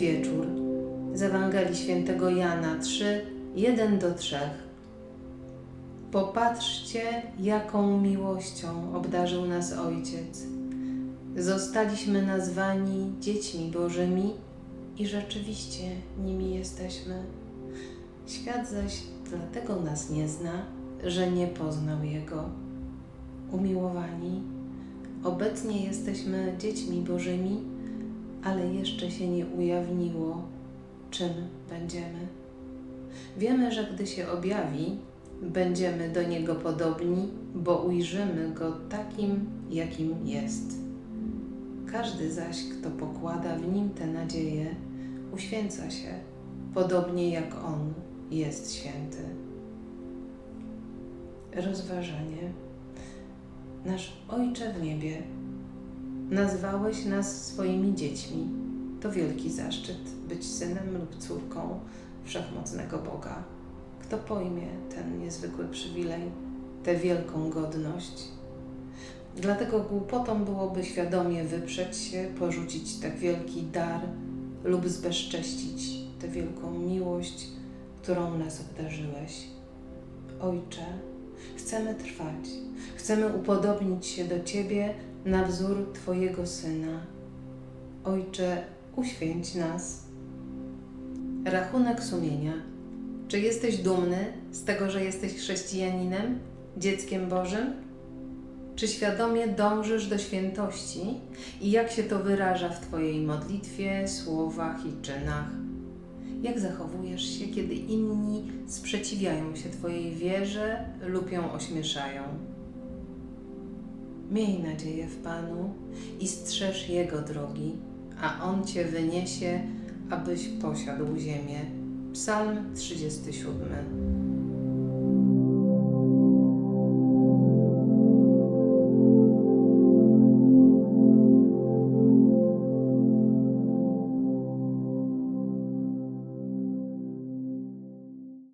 Wieczór z Ewangelii Świętego Jana 3, 1 do 3. Popatrzcie, jaką miłością obdarzył nas Ojciec. Zostaliśmy nazwani dziećmi Bożymi i rzeczywiście nimi jesteśmy. Świat zaś dlatego nas nie zna, że nie poznał Jego. Umiłowani, obecnie jesteśmy dziećmi Bożymi, ale jeszcze się nie ujawniło, czym będziemy. Wiemy, że gdy się objawi, będziemy do Niego podobni, bo ujrzymy Go takim, jakim jest. Każdy zaś, kto pokłada w Nim tę nadzieję, uświęca się, podobnie jak On jest święty. Rozważanie. Nasz Ojcze w niebie, nazwałeś nas swoimi dziećmi. To wielki zaszczyt być synem lub córką wszechmocnego Boga. Kto pojmie ten niezwykły przywilej, tę wielką godność? Dlatego głupotą byłoby świadomie wyprzeć się, porzucić tak wielki dar lub zbezcześcić tę wielką miłość, którą nas obdarzyłeś. Ojcze, chcemy trwać, chcemy upodobnić się do Ciebie na wzór Twojego Syna. Ojcze, uświęć nas. Rachunek sumienia. Czy jesteś dumny z tego, że jesteś chrześcijaninem, dzieckiem Bożym? Czy świadomie dążysz do świętości i jak się to wyraża w Twojej modlitwie, słowach i czynach? Jak zachowujesz się, kiedy inni sprzeciwiają się Twojej wierze lub ją ośmieszają? Miej nadzieję w Panu i strzeż Jego drogi, a On Cię wyniesie, abyś posiadł ziemię. Psalm 37.